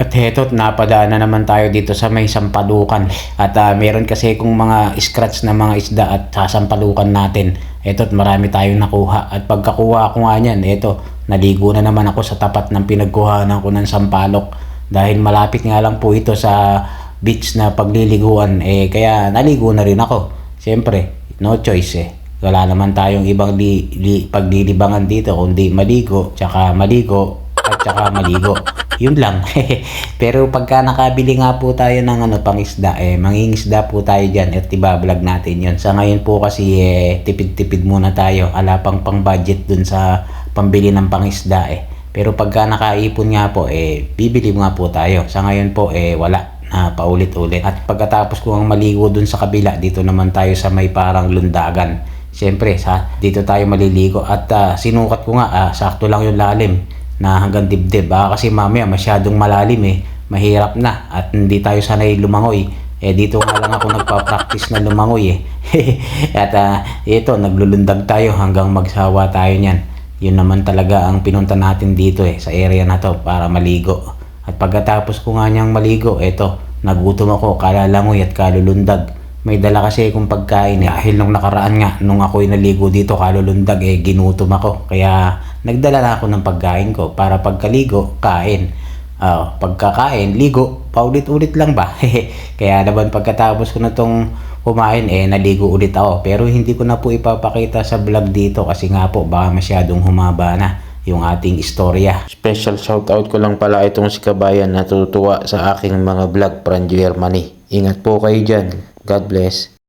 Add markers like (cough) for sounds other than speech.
At heto, napadaan na naman tayo dito sa may sampalukan. At ah, meron kasi kung mga scratch na mga isda at sasampalukan natin. Eto, marami tayong nakuha. At pagkakuha ko nga niyan, eto, naligo na naman ako sa tapat ng pinagkuhanan ko ng sampalok. Dahil malapit nga lang po ito sa beach na pagliliguan. Eh, kaya naligo na rin ako. Siyempre, no choice eh. Wala naman tayong ibang li, li, paglilibangan dito kundi maligo, tsaka maligo, at tsaka maligo. Yun lang. (laughs) Pero pagka nakabili nga po tayo ng ano, pangisda, eh, mangingisda po tayo dyan at ibablog natin yun. Sa ngayon po kasi eh, tipid-tipid muna tayo. Ala pang pang budget dun sa pambili ng pangisda eh. Pero pagka nakaipon nga po, eh, bibili nga po tayo. Sa ngayon po, eh, wala na paulit-ulit. At pagkatapos ko ang maligo dun sa kabila, dito naman tayo sa may parang lundagan. Siyempre, sa, dito tayo maliligo. At ah, sinukat ko nga, ah, sakto lang yung lalim na hanggang dibdib. Baka kasi mamaya masyadong malalim eh. Mahirap na at hindi tayo sanay lumangoy. Eh dito nga lang ako nagpa-practice na lumangoy eh. (laughs) at ah, ito, naglulundag tayo hanggang magsawa tayo niyan. Yun naman talaga ang pinunta natin dito eh, sa area na to para maligo. At pagkatapos ko nga niyang maligo, eto, nagutom ako, kalalangoy at kalulundag. May dala kasi akong pagkain eh. Dahil nung nakaraan nga, nung ako'y naligo dito kalulundag eh, ginutom ako. Kaya nagdala na ako ng pagkain ko para pagkaligo, kain. Ah, pagkakain, ligo, paulit-ulit lang ba? (laughs) Kaya naman pagkatapos ko na tong kumain eh, naligo ulit ako. Pero hindi ko na po ipapakita sa vlog dito kasi nga po baka masyadong humaba na yung ating istorya. Special shoutout ko lang pala itong si Kabayan na tutuwa sa aking mga vlog from Germany. Ingat po kayo dyan. God bless.